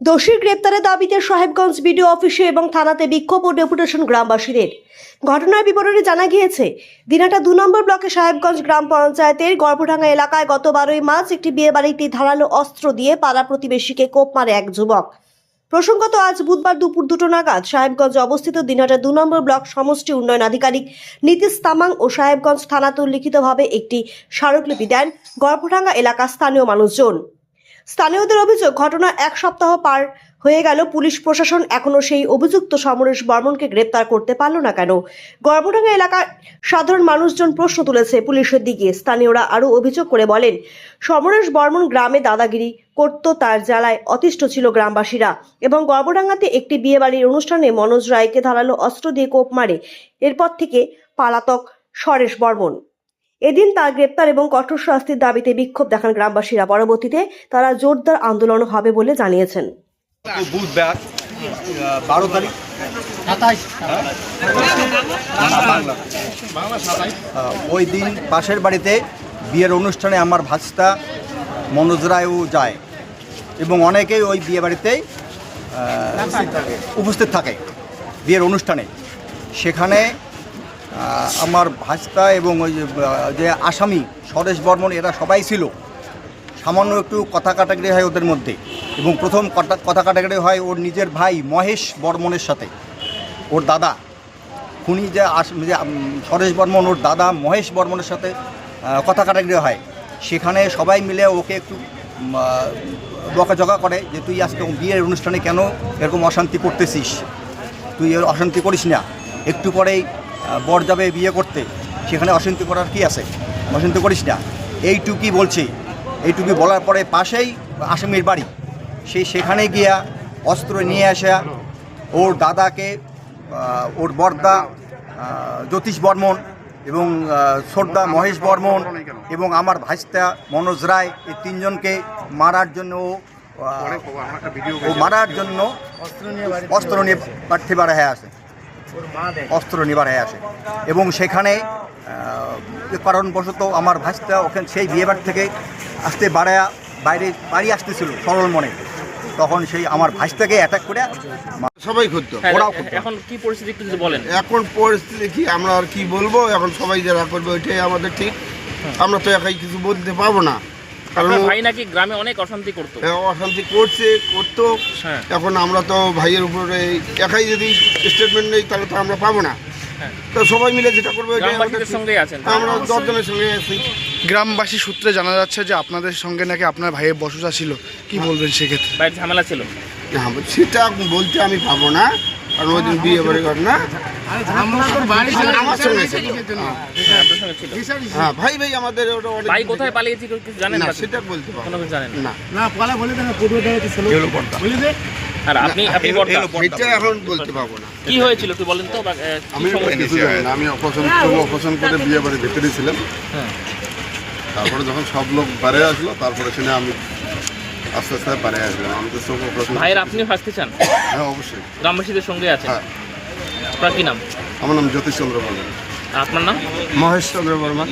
দোষীর গ্রেপ্তারের দাবিতে সাহেবগঞ্জ বিডিও অফিসে এবং থানাতে বিক্ষোভ ও ডেপুটেশন গ্রামবাসীদের। ঘটনার বিবরণে জানা গিয়েছে, দিনাটা দু নম্বর ব্লকে সাহেবগঞ্জ গ্রাম পঞ্চায়েতের গর্ভডাঙ্গা এলাকায় গত বারোই মার্চ একটি বিয়ে বাড়িতে ধারালো অস্ত্র দিয়ে পাড়া প্রতিবেশীকে কোপ মারে এক যুবক। প্রসঙ্গত, আজ বুধবার দুপুর দুটো নাগাদ সাহেবগঞ্জে অবস্থিত দিনহাটা দু নম্বর ব্লক সমষ্টি উন্নয়ন আধিকারিক নীতিশ তামাং ও সাহেবগঞ্জ থানাতে লিখিতভাবে একটি স্মারকলিপি দেন গর্ভডাঙ্গা এলাকার স্থানীয় মানুষজন। স্থানীয়দের অভিযোগ, ঘটনা এক সপ্তাহ পার হয়ে গেল। পুলিশ, প্রশাসন এখনও সেই অভিযুক্ত সমরেশ বর্মনকে গ্রেপ্তার করতে পারল না কেন? গর্ভডাঙ্গা এলাকার সাধারণ মানুষজন প্রশ্ন তুলেছে পুলিশের দিকে। স্থানীয়রা আরও অভিযোগ করে বলেন, সমরেশ বর্মন গ্রামে দাদাগিরি করত, তার জ্বালায় অতিষ্ঠ ছিল গ্রামবাসীরা এবং গর্ভডাঙ্গাতে একটি বিয়েবাড়ির অনুষ্ঠানে মনোজ রায়কে ধারালো অস্ত্র দিয়ে কোপ মারে। এরপর থেকে পালাতক সরেশ বর্মন। এদিন তার গ্রেপ্তার এবং কঠোর শাস্তির দাবিতে বিক্ষোভ দেখান গ্রামবাসীরা। পরবর্তীতে তারা জোরদার আন্দোলন হবে বলে জানিয়েছেন। বুধবার বারো তারিখ। ওই দিন পাশের বাড়িতে বিয়ের অনুষ্ঠানে আমার ভাস্তা মনোজ রায়ও যায় এবং অনেকেই ওই বিয়ে বাড়িতেই আহ, উপস্থিত থাকে বিয়ের অনুষ্ঠানে। সেখানে আমার ভাস্তা এবং ওই যে, আসামি স্বরেশ বর্মন এরা সবাই ছিল। সামান্য একটু কথা কাটাকাটি হয় ওদের মধ্যে। এবং প্রথম কথা কথা কাটাকাটি হয় ওর নিজের ভাই মহেশ বর্মনের সাথে। ওর দাদা। খুনি যে আস যে সরেশ বর্মন ওর দাদা মহেশ বর্মনের সাথে কথা কাটাকাটি হয়। সেখানে সবাই মিলে ওকে একটু বকাঝকা করে যে তুই আজকে বিয়ের অনুষ্ঠানে কেন এরকম অশান্তি করতেছিস? তুই অশান্তি করিস না। একটু পরেই বর যাবে বিয়ে করতে সেখানে অশান্তি করার কি আছে? অশান্তি করিস না। এইটুকুই বলছি। এইটুকু বলার পরে পাশেই আসামির বাড়ি। সেই সেখানে গিয়া অস্ত্র নিয়ে আসা ওর দাদাকে ওর বর্দা জ্যোতিষ বর্মন এবং ছোটদা মহেশ বর্মন এবং আমার ভাইস্তা মনোজ রায় এই তিনজনকে মারার জন্য ও, মারার জন্য অস্ত্র নিয়ে প্রার্থী বাড়া হয়ে আসে অস্ত্র নিবার হয়ে আসে। এবং সেখানে কারণবশত আমার ভাস্তা ওখানে সেই বিয়েবার থেকে আসতে বাড়ায়া বাইরে বাড়ি আসতেছিল সরল মনে। তখন সেই আমার ভাইস্তাকে অ্যাটাক করে সবাই করতো হ্যাঁ, ওরাও করতো। এখন কি পরিস্থিতি একটু যদি বলেন। এখন পরিস্থিতি কি আমরা আর কি বলব? এখন সবাই যারা করবে ওইটাই আমাদের ঠিক। আমরা তো একাই কিছু বলতে পারব না। কারণ ভাই নাকি গ্রামে অনেক অশান্তি করতো। অশান্তি করছে করতো। হ্যাঁ। এখন আমরা তো ভাইয়ের উপরে একাই যদি স্টেটমেন্ট নেই তাহলে তো আমরা পাবো না। হ্যাঁ। তো সবাই মিলে যেটা করব গ্রামবাসীদের ঠিক। সঙ্গেই আছেন আমরা দশজনের সঙ্গে আছি। গ্রামবাসী সূত্রে জানা যাচ্ছে যে আপনাদের সঙ্গে নাকি আপনার ভাইয়ের বসুসা ছিল। কি বলবেন সেক্ষেত্রে ঝামেলা ছিল? হ্যাঁ, সেটা বলতে আমি পাবো না। কারণ ওই দিন বিয়ে বাড়ি ঘটনা আমার সঙ্গে ছিল। হ্যাঁ, সঙ্গে হ্যাঁ ভাই ভাই আমাদের ওটা অনেক ভাই কোথায় কিছু জানেন না না সেটা বলতে পারব কোনো জানেন না। না। আর আপনি আপনি বড়দা। এটা এখন বলতে পারব না। কি হয়েছিল একটু বলেন তো আমি? কিছু জানি না আমি অপারেশন অপারেশন করে বিয়ে বাড়ি ভিতরে ছিলাম। হ্যাঁ। তারপরে যখন সব লোক বাইরে আসলো তারপরে শুনে আমি আস্তে আস্তে বাইরে আসলাম আমি তো চোখ ভাইয়ের আপনিও ফাঁসতে চান? হ্যাঁ অবশ্যই। গ্রামবাসীদের সঙ্গে আছেন? হ্যাঁ। আপনার কি নাম? আমার নাম জ্যোতিষ চন্দ্র বর্মন। আপনার নাম? মহেশ চন্দ্র বর্মা